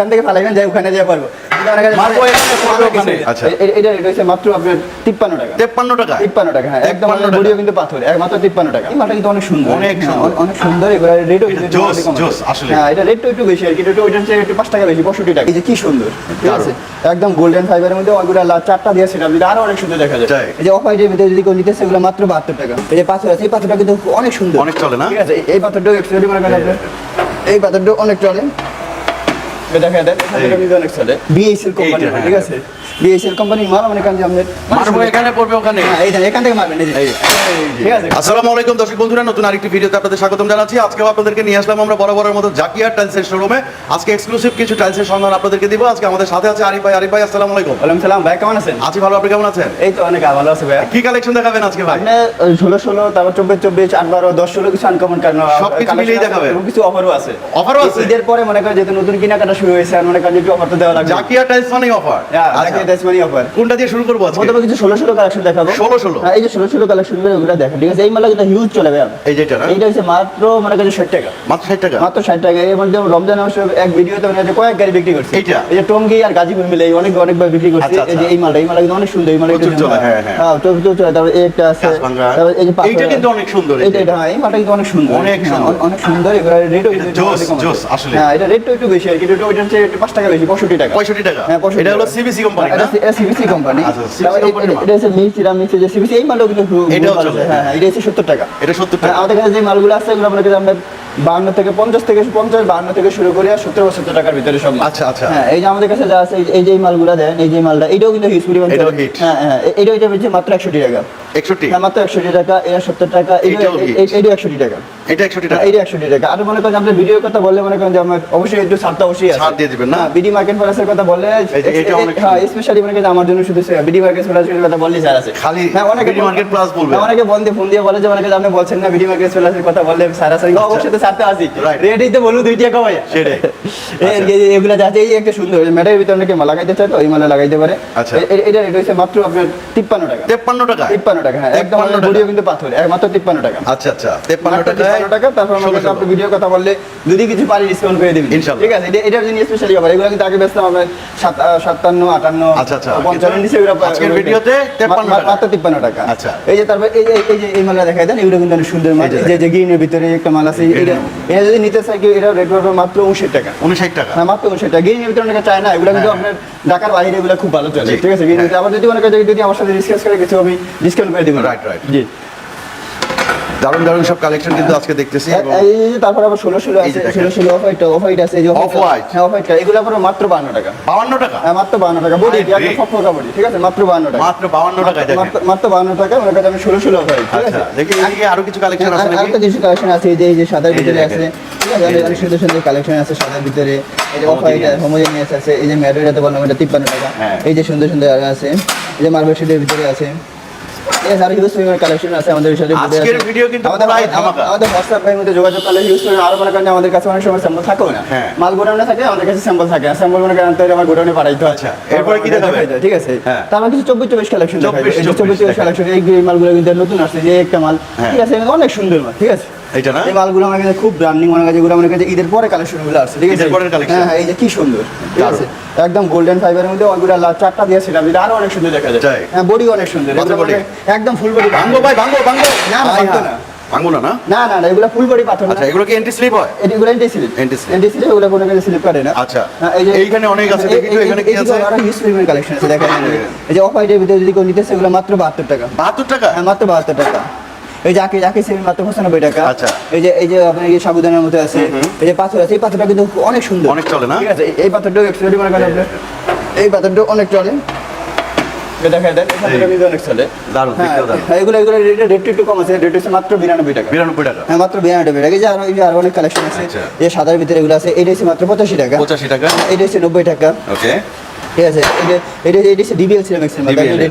এখান থেকে ফালাইবেন যাই ওখানে যেতে পারব। কিন্তু আমার কাছে মারবো এখানে, পড়বে ওখানে। এটা হচ্ছে মাত্র আপনার তিপ্পান্ন টাকা। তেপ্পান্ন টাকা? তিপ্পান্ন টাকা হ্যাঁ একদম বডিও কিন্তু পাথর একমাত্র তিপ্পান্ন টাকা। এই মালটা কিন্তু অনেক সুন্দর। অনেক হ্যাঁ, অনেক সুন্দর এবার রেটও এটা জোস, জোস, আসলে। হ্যাঁ এটা রেটটা একটু বেশি আর কি এটা ওইটার চেয়ে একটু পাঁচ টাকা বেশি পঁয়ষট্টি টাকা। এই যে কি সুন্দর। ঠিক আছে? একদম গোল্ডেন ফাইবারের মধ্যে চারটা দিয়ে সেটা আরও অনেক সুন্দর দেখা যায়। এই যে অফ ভিতরে যদি কেউ নিতে এগুলো মাত্র বাহাত্তর টাকা। এই যে পাথর আছে এই পাথরটা কিন্তু অনেক সুন্দর। অনেক চলে না? ঠিক আছে? এই- পাথরটাও মনে করেন এই পাথরটাও অনেক চলে। দেখা দেন এখানে অনেক চলে বিএসএল কোম্পানি হ্যাঁ, ঠিক আছে? বিএসএল কোম্পানির মাল মনে করেন যে মারবো এখানে পড়বে ওখানে। হ্যাঁ, এই এখান থেকে মারবেন এই ঠিক আছে। আসসালামু আলাইকুম দর্শক বন্ধুরা নতুন আরেকটি ভিডিওতে আপনাদের স্বাগতম জানাচ্ছি। আজকেও আপনাদেরকে নিয়ে আসলাম আমরা বরাবরের মতো জাকিয়া টাইলসের শোরুমে আজকে এক্সক্লুসিভ কিছু টাইলসের সন্ধান আপনাদেরকে দিব। আজকে আমাদের সাথে আছে আরিফ ভাই। আরিফ ভাই আসসালামু আলাইকুম। ওয়ালাইকুম সালাম ভাই কেমন আছেন? আছি ভালো আপনি কেমন আছেন? এই তো অনেক ভালো আছে ভাই। কি কালেকশন দেখাবেন আজকে ভাই? আপনি ষোলো ষোলো তারপর চব্বিশ চব্বিশ আট বারো দশ ষোলো কিছু আনকমন কারণ সবকিছু মিলিয়েই দেখাবেন? কিছু অফারও আছে। অফারও আছে? ঈদের পরে মনে করেন যেহেতু নতুন কেনাকাটা শুরু হয়েছে আর মনে করেন যে একটু অফার তো দেওয়া লাগবে। জাকিয়া টাইলস মানেই অফার জাকিয়া অফার কোনটা দিয়ে শুরু করব আজকে? প্রথমে কিছু ষোলো ষোলো কালেকশন দেখাবো। 16 16 হ্যাঁ এই যে ষোলো ষোলো কালেকশন ওগুলো দেখেন ঠিক আছে? এই মালা কিন্তু হিউজ চলে ভাই। এই যেটা এইটা হচ্ছে মাত্র মনে করেন ষাট টাকা। মাত্র ষাট টাকা? মাত্র ষাট টাকা। এর মধ্যে রমজান মাসে এক ভিডিওতে মানে কয়েক গাড়ি বিক্রি করছে। এইটা? এই যে টঙ্গি আর গাজীপুর মিলে অনেক অনেকবার বিক্রি করছে। এই যে। এই মালটা এই মালটা কিন্তু অনেক সুন্দর। এই মালটা হ্যাঁ, প্রচুর তারপর একটা আছে তারপর এই যে এইটা কিন্তু অনেক সুন্দর, এই এইটা যে। এটা হ্যাঁ, এই মালটা কিন্তু অনেক সুন্দর। অনেক হ্যাঁ, সুন্দর। অনেক সুন্দর। এগুলো রেটও জোস, জোস, আসলে। হ্যাঁ এটা রেটটা একটু বেশি আর কি। এটা ওইটার চেয়ে পাঁচ টাকা বেশি হ্যাঁ, এটা হলো সিবিসি কোম্পানি এটা সিবিসি কোম্পানি CBC তারপর এই- কোম্পানির মাল। এটা হচ্ছে মিক্সি রাম মিক্সি যে সিবিসি এই মালটাও কিন্তু এটাও চলে। হ্যাঁ এটা হচ্ছে সত্তর টাকা এটা সত্তর টাকা আমাদের কাছে যে মালগুলো আছে এগুলো আপনাকে আমরা বাহান্ন থেকে পঞ্চাশ থেকে পঞ্চাশ বাহান্ন থেকে শুরু করে আর সত্তর সত্তর টাকার ভিতরে সব আচ্ছা, আচ্ছা। হ্যাঁ এই যে আমাদের কাছে যা আছে এই- যে মালগুলো দেন এই যে মালটা এটাও কিন্তু হিউজ পরিমাণ। হ্যাঁ হ্যাঁ এটা এটা হচ্ছে মাত্র একষট্টি টাকা হ্যাঁ মাত্র একষট্টি টাকা এটা সত্তর টাকা এটা এটাও hit। এটা টাকা এটা হ্যাঁ, টাকা। এইটা একষট্টি টাকা। আর মনে করেন যে ভিডিওর কথা বললে মনে করেন যে আমার অবশ্যই একটু ছাড়টা অবশ্যই আছে। ছাড় দিয়ে দিবেন না? বিডি মার্কেট প্লাসের কথা বললে এটা অনেক হ্যাঁ স্পেশালি মনে করেন আমার জন্য শুধু বিডি মার্কেট প্লাসের কথা বললেই স্যার আছে। খালি হ্যাঁ অনেকে BD Market Plus বলবে। অনেকে বন্ধে ফোন দিয়ে বলে যে অনেকে যে আপনি বলছেন না বিডি মার্কেট প্লাসের কথা বললে স্যার আছে। অবশ্যই তো ছাড়তে আসি Right. তো বলুন দুই টাকা ভাই সেটাই। এগুলো যাচ্ছে এই একটা সুন্দর ম্যাটের ভিতরে অনেকে মালা লাগাইতে চায় তো ওই মালা লাগাইতে পারে। আচ্ছা। এটা রেট মাত্র আপনার টাকা। টাকা? টাকা হ্যাঁ একদম 53 কিন্তু পাথর তিপ্পান্ন টাকা। আচ্ছা আচ্ছা মাত্র টাকায় 53 টাকা তারপর আমার আপনি ভিডিও কথা বললে যদি কিছু পারি ডিসকাউন্ট করে দিবেন ইনশাল্লাহ। ঠিক আছে? এটা এটার জন্য স্পেশালি অফার এগুলো কিন্তু আগে বেচতাম আমরা সাতান্ন আটান্ন আচ্ছা, আচ্ছা। পঞ্চান্ন নিচে আজকের ভিডিওতে 53 মাত্র তিপ্পান্ন টাকা। আচ্ছা। এই যে তারপর এই এই যে এই মালটা দেখাই দেন এগুলো কিন্তু অনেক সুন্দর মাল। যে যে যে গ্রিনের ভিতরে একটা মাল আছে এটা এটা যদি নিতে চাই কেউ এটা রেট পড়বে মাত্র উনষাট টাকা। উনষাট টাকা। হ্যাঁ মাত্র উনষাট টাকা। গ্রিনের ভিতরে অনেকে চায় না এগুলো কিন্তু আপনার ঢাকার বাইরে এগুলো খুব ভালো চলে। ঠিক আছে গ্রিনের আবার যদি অনেকে যদি আমার সাথে ডিসকাস করে কিছু আমি ডিসকাউন্ট করে দিবেন। Right, right. জি। দারুণ দারুণ সব কালেকশন কিন্তু আজকে দেখতেছি এই তারপর আবার ষোলো ষোলো আছে। ষোলো ষোলো অফ হোয়াইট অফ হোয়াইট আছে এই যে Off white? হ্যাঁ অফ হোয়াইট এগুলো আবার মাত্র বান্ন টাকা। বাউান্ন টাকা? হ্যাঁ মাত্র বান্ন টাকা। বডি আরে একদম রে। সব ফোকা বডি ঠিক আছে? মাত্র বান্ন টাকা। মাত্র বাউান্ন টাকায় দেখেন। মাত্র- বান্ন টাকা। করেন আমি ষোলো ষোলো অফ হোয়াইট ঠিক আচ্ছা আছে? দেখি এদিকে আরও কিছু কালেকশন আছে আর- কিছু কালেকশন আছে এই যে এই যে সাদার ভিতরে আছে। ঠিক আছে অনেক- সুন্দর সুন্দর কালেকশন আছে সাদার ভিতরে। এই যে অফ হোয়াইট। হোমোজেনিয়াস আছে। এই যে ম্যাটোরিয়াতে বললাম এটা তিপ্পান্ন টাকা। হ্যাঁ। এই যে সুন্দর সুন্দর আছে। এই যে মার্বেল শিটের ভিতরে আছে। এই আরও হিউজ কালেকশন আছে আমাদের সাথে আজকের ভিডিও কিন্তু পুরাই ধামাকা। আমাদের হোয়াটসঅ্যাপ এর মধ্যে যোগাযোগ করলে ইউজ করে আরও মনে করেন আমাদের কাছে অনেক সময় স্যাম্পল থাকেও না হ্যাঁ। মাল গোডাউনে থাকে আমাদের কাছে স্যাম্পল থাকে স্যাম্পল মনে করেন আনতে আমার গোডাউনে পাঠাইতে আচ্ছা, এরপরে কি দেখাবেন? ঠিক আছে হ্যাঁ। কিছু চব্বিশ চব্বিশ কালেকশন 24 চব্বিশ 24 চব্বিশ কালেকশন এই এই মালগুলো কিন্তু নতুন আসছে যে একটা মাল হ্যাঁ। ঠিক আছে অনেক সুন্দর মাল ঠিক আছে এইটা না? এই মালগুলো আমার কাছে খুব ব্র্যান্ডিং মনে কাছে যেগুলো আমার কাছে ঈদের পরে কালেকশন আসছে ঠিক আছে? ঈদের পরের হ্যাঁ হ্যাঁ এই যে কি সুন্দর ঠিক আছে? একদম গোল্ডেন ফাইবারের মধ্যে ওইগুলো চারটা দিয়ে সেটা দিলে আরও অনেক সুন্দর দেখা যায়। হ্যাঁ বডি অনেক সুন্দর কত এগুলো body? মানে একদম ফুল বডি ভাঙ্গো ভাই ভাঙ্গো ভাঙ্গো না, না, আয় ভাঙতো হ্যাঁ। না। ভাঙ্গো না না? না না না এগুলো ফুল বডি পাথর আচ্ছা এগুলো কি এন্টি স্লিপ হয় এগুলো anti slip Anti slip। Anti slip এগুলো কোনো কাছে স্লিপ করে না। আচ্ছা। হ্যাঁ, এই যে এইখানে অনেক আছে, দেখি তো এখানে কি আছে? আরও হিউজ পরিমাণ কালেকশন আছে দেখেন এই যে অফ হোয়াইটের ভিতরে যদি কেউ নিতে চায়, মাত্র বাহাত্তর টাকা। বাহাত্তর টাকা? হ্যাঁ মাত্র বাহাত্তর টাকা। এই যে আকি মাত্র পঁচানব্বই টাকা। আচ্ছা। এই যে এই যে আপনার এই যে সাবুদানের মধ্যে আছে এই যে পাথর আছে এই পাথরটা কিন্তু অনেক সুন্দর। অনেক চলে না? ঠিক আছে এই- মনে করেন আপনার এই পাথরটাও অনেক চলে। পাথরটা অনেক হ্যাঁ। হ্যাঁ, এগুলো এগুলো রেট একটু কম আছে রেট হচ্ছে মাত্র বিরানব্বই টাকা। বিরানব্বই টাকা? হ্যাঁ মাত্র বিরানব্বই টাকা। যে আরও আরও অনেক কালেকশন আছে আচ্ছা। যে সাদার ভিতরে এগুলো আছে এটা হচ্ছে মাত্র পঁচাশি টাকা। পঁচাশি টাকা? এটা হচ্ছে নব্বই টাকা। ওকে। ঠিক আছে এটা হচ্ছে ডিবিএল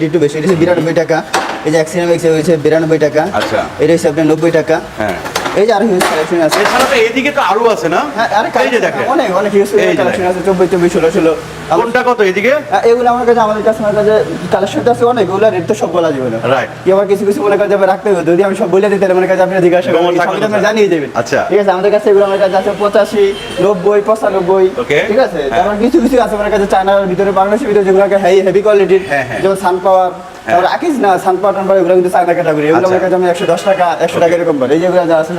একটু বেশি এটা হচ্ছে বিরানব্বই টাকা। এই যে এক সিনেমাক্স হচ্ছে বিরানব্বই টাকা। আচ্ছা। এটা হচ্ছে আপনার নব্বই টাকা। হ্যাঁ। এই যে আর হিউজ কালেকশন আছে। এছাড়া তো এইদিকে তো আরও আছে না? হ্যাঁ, আরে যে দেখেন। অনেক অনেক হিউজ কালেকশন আছে চব্বিশ চব্বিশ ষোলো ষোলো। আমার- কোনটা কত এইদিকে? হ্যাঁ, এগুলো আমার কাছে আমাদের কাছে আমার কাছে কালেকশন আছে অনেক ওগুলো রেট তো সব বলা যাবে না। Right. কি আবার কিছু কিছু মনে করে যাবে রাখতে হবে যদি আমি সব বলে দিতে মনে কাছে আপনি জিজ্ঞাসা করবেন থাকবে সবই আপনি জানিয়ে দেবেন। আচ্ছা। ঠিক আছে আমাদের কাছে এগুলো আমার কাছে আছে পঁচাশি নব্বই পঁচানব্বই। Okay. ঠিক আছে? হ্যাঁ। তারপর কিছু কিছু আছে আমার কাছে চায়নার ভিতরে বাংলাদেশের ভিতরে যেগুলো হেভি কোয়ালিটির হ্যাঁ। যেমন সান পাওয়ার তারপর আকিস না সান পাওয়ার টান এগুলো কিন্তু চায়না ক্যাটাগরি এগুলো আচ্ছা। আমার কাছে আমি একশো দশ টাকা একশো টাকা এরকম এই যেগুলো যা আছে।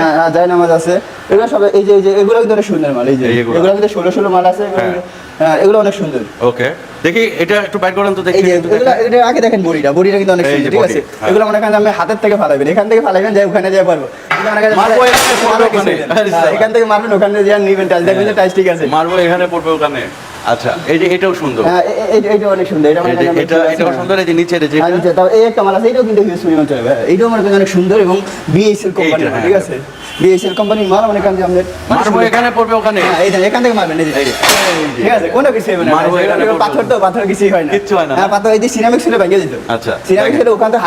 হ্যাঁ হ্যাঁ জায়নামাজ আছে। এগুলো সব এই যে এই যে এগুলো কিন্তু অনেক সুন্দর মাল এই যে। এগুলো কিন্তু ষোলো ষোলো মাল আছে হ্যাঁ। হ্যাঁ এগুলো অনেক সুন্দর। ওকে। দেখি এটা একটু করেন তো দেখি। এটা আগে দেখেন বড়িটা। বড়িটা কিন্তু অনেক সুন্দর ঠিক আছে? হ্যাঁ। এগুলো মনে করেন আমি হাতের থেকে ফালাবেন এখান থেকে ফালাবেন যাই ওখানে যাই পারব। এখানে। হ্যাঁ, থেকে মারবেন ওখানে নিবেন টাচ দেখবেন টাচ ঠিক আছে। মারবো এখানে পড়বে ওখানে। আচ্ছা এই যে এটাও সুন্দর। হ্যাঁ এ- এ- এই- এইটা অনেক সুন্দর এটা এই যে করেন এটা এটাও সুন্দর এই যে নিচের যে নিচে, তাও এই একটা মাল আছে, এটাও কিন্তু হিউজ পরিমাণ চলে ভাই। এইটাও অনেক সুন্দর এবং বিএসএল কোম্পানি ঠিক। আছে? বিএসএল কোম্পানির মাল করেন আমাদের মারবো এখানে। পড়বে ওখানে। হ্যাঁ, এই এখান থেকে মারবেন এই যে। এই যে, এই যে। ঠিক আছে কোনো কিছু হবে না মারবো এখানে পাথর তো পাথর কিছুই হয় না। কিচ্ছু হয় না। হ্যাঁ পাথর এই যে সিনামিক্স ছিল ভেঙে দিত। আচ্ছা সিনামিক্স ছিল ওখান থেকে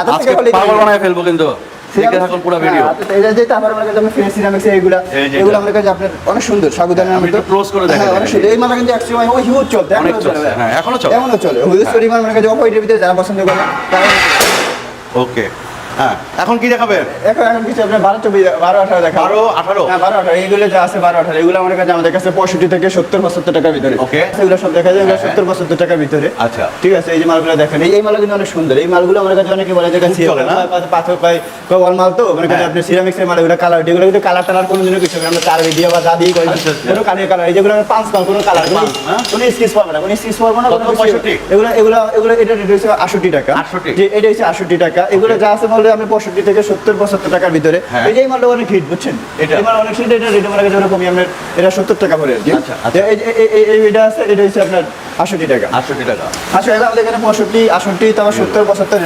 পাগল বানায় ফেলব কিন্তু। দেখে থাকুন পুরো ভিডিও এটা যেটা আমার মনে করেন ফ্রেশ সিনামিক্স এগুলা। এগুলো করেন আপনার অনেক সুন্দর সাগুদানের আমি করে দেখাই হ্যাঁ, অনেক দেখেন। সুন্দর। এই মালা কিন্তু এক সময় ওই হিউজ চলতে অনেক হ্যাঁ, এখনও চলে। এখনও চলে অপোজিটের ভিতরে যারা পছন্দ করে ওকে হ্যাঁ। এখন কি দেখাবেন এখন এখন কিছু আপনার বারো চব্বিশ বারো আঠারো দেখা বারো আঠারো? হ্যাঁ বারো আঠারো। এইগুলো যা আছে বারো আঠারো এগুলো আমার কাছে আমাদের কাছে পঁয়ষট্টি থেকে সত্তর পঁচাত্তর টাকার ভিতরে। Okay. এগুলো সব দেখা যায় এগুলো হ্যাঁ, সত্তর পঁচাত্তর টাকার ভিতরে। আচ্ছা। ঠিক আছে এই যে মালগুলো দেখেন এই মালগুলো কিন্তু অনেক সুন্দর। এই মালগুলো আমার কাছে অনেকে বলে যে কাছে চলে না? পাথর পাই ওয়াল মাল তো। মানে কাছে হ্যাঁ। আপনি সিরামিক্সের মাল এগুলো কালার এগুলো কিন্তু কালার টালার কোনো দিনও কিছু। আমরা চার দিয়ে বা যা দিয়ে করি আচ্ছা, আচ্ছা। কোনো কালির কালার এই যেগুলো আমি পাঁচ মাল কোনো কালার হ্যাঁ? কোনো স্কিচ পাবো না। কোনো স্কিচ পাবো না কত? কোনো কিছু- 65? এগুলো এগুলো এগুলো এটা হচ্ছে আটষট্টি টাকা। 68 যে এটা হচ্ছে আটষট্টি টাকা। এগুলো যা আছে বললে আমি পঁয়ষট্টি থেকে সত্তর পঁচাত্তর টাকার ভিতরে। হ্যাঁ। এই মালটা অনেক হিট বুঝছেন? এটা? মাল অনেক হিট এটা রেট আমার কাছে ওরকমই আপনার এটা সত্তর টাকা পড়ে আর কি। আচ্ছা, আচ্ছা। এটা আছে এটা হচ্ছে আপনার আটষট্টি টাকা। আটষট্টি টাকা। আসলে এগুলো আমাদের এখানে পঁয়ষট্টি আটষট্টি তারপর সত্তর পঁচাত্তর?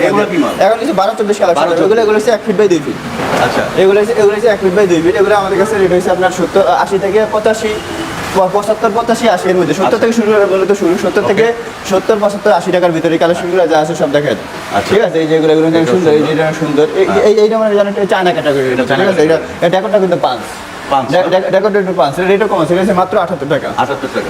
এখন হচ্ছে বারো চব্বিশ কালার এগুলো এগুলো হচ্ছে এক ফিট বাই দুই ফিট আচ্ছা। এগুলো হচ্ছে এগুলো হচ্ছে এক ফিট বাই দুই ফিট এগুলো আমাদের কাছে রেট হচ্ছে আপনার সত্তর আশি থেকে পঁচাশি। পঁচাত্তর পঁচাশি আশি এর মধ্যে সত্তর আচ্ছা। থেকে শুরু করে বলে তো শুরু সত্তর থেকে সত্তর পঁচাত্তর আশি টাকার ভিতরে কালেকশনগুলো যা আছে সব দেখা যায় আচ্ছা। ঠিক আছে এই যেগুলো এগুলো সুন্দর এই যেটা সুন্দর। এই- হ্যাঁ। এই এইটা মানে জানেন চায়না ক্যাটাগরি এটা ঠিক আছে এটা এটা কিন্তু পাঁচ পাঁচ পাঁচ রেটও কম আছে এটা মাত্র আঠাত্তর টাকা।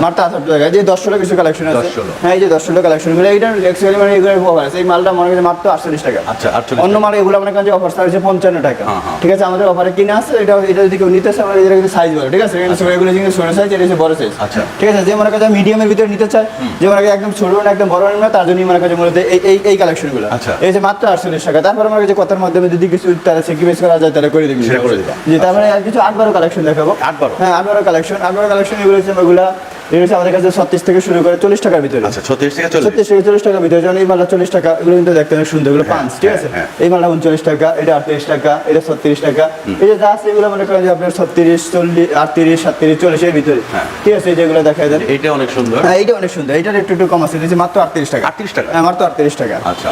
মাত্র আঠাত্তর টাকা। যে দশ ষোলো কিছু কালেকশন আছে। হ্যাঁ এই যে দশ কালেকশনগুলো এইটার অ্যাকচুয়ালি মানে এগুলো অফার আছে। এই মালটা মনে করেন মাত্র আটচল্লিশ টাকা। আচ্ছা অন্য মাল এগুলো মনে করেন যে অফার আছে পঞ্চান্ন টাকা। হ্যাঁ, হ্যাঁ। ঠিক আছে? আমাদের অফারে কিনে আছে এটা এটা যদি কেউ নিতে চায় এটা কিন্তু সাইজ বলে। ঠিক আছে? এগুলো কিন্তু ছোট সাইজ এটা হচ্ছে বড় সাইজ আচ্ছা। ঠিক আছে? যে মনে করেন মিডিয়ামের ভিতরে নিতে চায় যে মনে করেন একদম ছোট না একদম বড় না তার জন্যই মনে করেন মূলত এই এই কালেকশনগুলো আচ্ছা। এই যে মাত্র আটচল্লিশ টাকা। তারপর আমার কাছে কথার মাধ্যমে যদি কিছু তারা সেক্রিফাইস করা যায় তাহলে করে দিবি। করে দিবা। যে তারপরে আর কিছু আট বারো কালেকশন দেখাবো আট বারো? হ্যাঁ আট বারো কালেকশন আট বারো কালেকশন এগুলো হচ্ছে এগুলা এগুলো আমাদের কাছে ছত্রিশ থেকে শুরু করে চল্লিশ টাকার ভিতরে। আচ্ছা ছত্রিশ থেকে চল্লিশ। ছত্রিশ থেকে চল্লিশ টাকার ভিতরে যেমন এই মালটা চল্লিশ টাকা এগুলো কিন্তু দেখতে অনেক সুন্দর এগুলো পাঁচ ঠিক আছে? হ্যাঁ, এই মালটা উনচল্লিশ টাকা এটা আটত্রিশ টাকা এটা ছত্রিশ টাকা। এই যে যা আছে এগুলো মনে করেন যে আপনার ছত্রিশ চল্লিশ আটত্রিশ সাতত্রিশ চল্লিশের ভিতরে। হ্যাঁ। ঠিক আছে যেগুলো দেখা যায় এইটা অনেক সুন্দর। হ্যাঁ এইটা অনেক সুন্দর একটু একটু কম আছে এটা হচ্ছে মাত্র আটত্রিশ টাকা। 38 টাকা? হ্যাঁ মাত্র আটত্রিশ টাকা। আচ্ছা।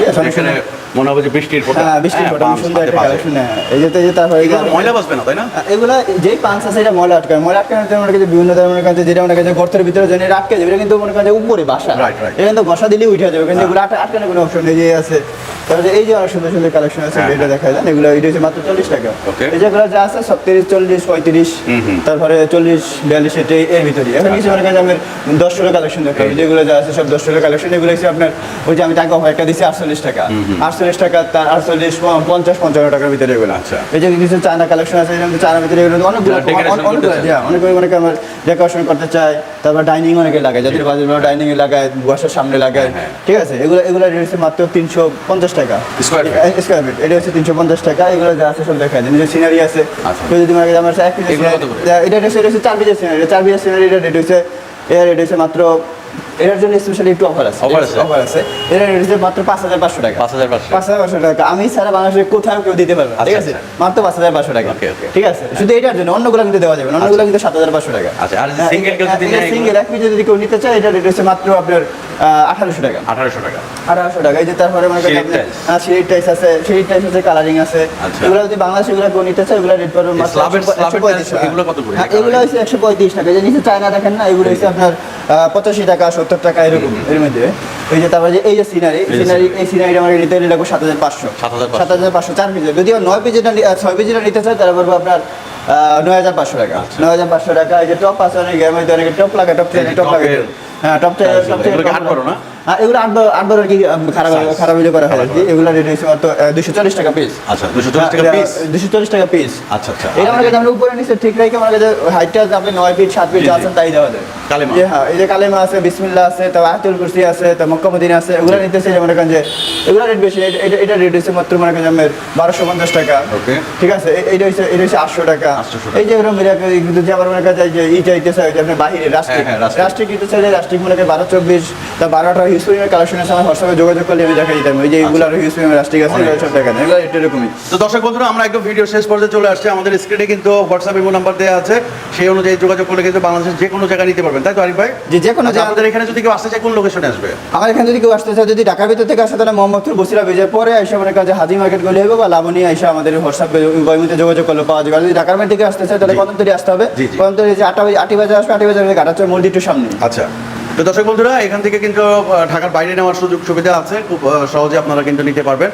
মনে হবে যে বৃষ্টির ফোঁটা। হ্যাঁ বৃষ্টির হ্যাঁ, সুন্দর একটা কালেকশন হ্যাঁ এই যে এই যে তারপরে এই যে- এগুলো ময়লা বাসবে না তাই না? এগুলা যেই পাঁচ আছে এটা ময়লা আটকায়। ময়লা আটকানোর জন্য কাছে বিভিন্ন ধরনের কাছে যেটা কাছে গর্তের ভিতরে যেন এটা আটকে যাবে এটা কিন্তু মনে কাছে উপরে বাসা। এটা কিন্তু ঘষা দিলেই উঠে যাবে কিন্তু এগুলো আটকা- আটকানোর কোনো অপশন নেই। যে আছে। তারপরে এই যে অনেক সুন্দর সুন্দর কালেকশন আছে হ্যাঁ, এটা দেখা যায় এগুলো এটা হচ্ছে মাত্র চল্লিশ টাকা। এই যেগুলো যা আছে সত্তিরিশ চল্লিশ পঁয়ত্রিশ হুম, হুম। তারপরে চল্লিশ বিয়াল্লিশ এটা এর ভিতরে এখন কিছু আমার দশ ষোলো কালেকশন দেখা যেগুলো যা আছে সব দশ ষোলো কালেকশন এগুলো হচ্ছে আপনার ওই যে আমি টাকা একটা দিচ্ছি আটচল্লিশ টাকা। আটচল্লিশ টাকা তার আটচল্লিশ পঞ্চাশ পঞ্চান্ন টাকার ভিতরে এগুলো। আচ্ছা। এই যে কিছু চায়না কালেকশন আছে চায়নার ভিতরে এগুলো অনেকগুলো অনেকগুলো। হ্যাঁ, অনেকে আমার ডেকোরেশন করতে চায় তারপর ডাইনিং অনেকে লাগায় যাদের ডাইনিং এ লাগায় বসার সামনে লাগায়। হ্যাঁ, ঠিক আছে? এগুলো এগুলো মাত্র তিনশো পঞ্চাশ টাকা Square স্কোয়ার ফিট এটা হচ্ছে তিনশো পঞ্চাশ টাকা এগুলো যা আছে সব দেখা যায়। নিজের সিনারি আছে। আচ্ছা। যদি মনে আমার এক পিসের এগুলো কত scenery- করে? এটা হচ্ছে এটা হচ্ছে চার পিসের সিনারি চার পিসের সিনারি এটা রেট হচ্ছে এর রেট হচ্ছে মাত্র এটার জন্য স্পেশালি একটু অফার আছে। Offer আছে? অফার আছে। এটার রেট মাত্র পাঁচ হাজার পাঁচশো টাকা। পাঁচ হাজার পাঁচশো পাঁচ হাজার পাঁচশো টাকা। আমি সারা বাংলাদেশে কোথাও কেউ দিতে পারবে ঠিক আচ্ছা, আছে? মাত্র পাঁচ হাজার পাঁচশো টাকা। Okay, okay. ঠিক আছে? শুধু এটার জন্য অন্যগুলো কিন্তু দেওয়া যাবে না। অন্যগুলো কিন্তু সাত হাজার পাঁচশো টাকা। আচ্ছা, আর যে single কেউ যদি নেয় সিঙ্গেল এক যদি কেউ নিতে চায় এটা রেট হচ্ছে মাত্র আপনার আঠারোশো টাকা। আঠারোশো টাকা। আঠারোশো টাকা। এই যে তারপরে মনে করেন? হ্যাঁ সিঁড়ির টাইস আছে সিঁড়ির টাইস আছে কালারিং আছে। আচ্ছা। এগুলো যদি বাংলাদেশে এগুলো কেউ নিতে চায় এগুলো রেট পড়বে মাত্র স্লাবের- একশো স্লাবের পঁয়ত্রিশ tiles এগুলো কত করে? হ্যাঁ, এগুলো হচ্ছে একশো পঁয়ত্রিশ টাকা। যে নিচে চায়না দেখেন না এগুলো হচ্ছে আপনার আহ, পঁচাশি টাকা সত্তর টাকা এরকম এর মধ্যে। এই যে তারপরে এই যে সিনারি সিনারি এই সিনারিটা আমার নিতে লাগবে সাত হাজার পাঁচশো। সাত হাজার পাঁচশো। চার পিজি যদিও নয় পেজেটা ছয় পেজেটা নিতে চায় তাহলে বলব আপনার নয় হাজার পাঁচশো টাকা। আচ্ছা। নয় হাজার পাঁচশো টাকা এই যে টপ আছে অনেক গেমের অনেকে টপ লাগে টপ টপ লাগে হ্যাঁ টপগুলো, এগুলো হ্যাঁ এগুলো আট বার আট বার আর কি খারাপ খারাপ ভিডিও করা হয়। আর কি এগুলো রেট হয়েছে মাত্র দুশো চল্লিশ টাকা পিস আচ্ছা দুশো চল্লিশ টাকা পিস দুশো চল্লিশ টাকা পিস আচ্ছা আচ্ছা। এটা আমার কাছে আমরা উপরে নিচে ঠিক রেখে আমার কাছে হাইটটা আপনি নয় ফিট সাত ফিট যা আছেন তাই দেওয়া যায়। কালেমা। হ্যাঁ এই যে কালেমা আছে আছে তো আয়াতুল কুরসি আছে তো মক্কা মদিনা আছে এগুলো নিতেছে যে মনে করেন যে এগুলো রেট বেশি এটা- এটা রেট হচ্ছে মাত্র মনে করেন বারোশো পঞ্চাশ টাকা. ঠিক আছে? এটা হচ্ছে এটা হচ্ছে আটশো টাকা। এই যে এরকম কিন্তু যে আমার মনে করেন যে বাহিরে রাষ্ট্রিক। হ্যাঁ, রাষ্ট্রিক। নিতে চাইলে রাষ্ট্রিক মনে করেন বারো চব্বিশ তা বারোটা হিউসপিমের কালেকশন আছে আমার হোয়াটসঅ্যাপে যোগাযোগ করলে আমি দেখা দিতাম। ওই যে এগুলো হিউসপিমের রাষ্ট্রিক আছে এগুলো সব দেখা এগুলো রেট এরকমই। তো দর্শক বন্ধুরা আমরা একদম ভিডিও শেষ পর্যায়ে চলে আসছি। আমাদের স্ক্রিনে কিন্তু হোয়াটসঅ্যাপ ইমো নাম্বার দেওয়া আছে। সেই অনুযায়ী যোগাযোগ করলে কিন্তু বাংলাদেশের যে কোনো জায়গায় নিতে পারবেন। তাই তো আরিফ ভাই? যে যে কোনো আচ্ছা, জায়গা- আপনাদের এখানে যদি কেউ আসতে চায় কোন লোকেশনে আসবে? আমার এখানে যদি কেউ আসতে চায় যদি ঢাকার ভিতর থেকে আসে তাহলে মোহাম্মদপুর বসিরা বেজের পরে এসে মনে কাছে হাজি মার্কেট গলে হবে বা লাবণী এসে আমাদের হোয়াটসঅ্যাপে গয়মিতে যোগাযোগ করলে পাওয়া যাবে। আর যদি ঢাকার বাইরে থেকে আসতে চায় তাহলে। কদমতলি আসতে হবে। কদমতলি যে আটটা বাজে আটি বাজে আসবে আটি বাজে আসবে ঘাটাচর মসজিদটির সামনে। আচ্ছা। তো দর্শক বন্ধুরা, এখান থেকে কিন্তু ঢাকার বাইরে নেওয়ার সুযোগ সুবিধা আছে। খুব সহজে আপনারা কিন্তু নিতে পারবেন।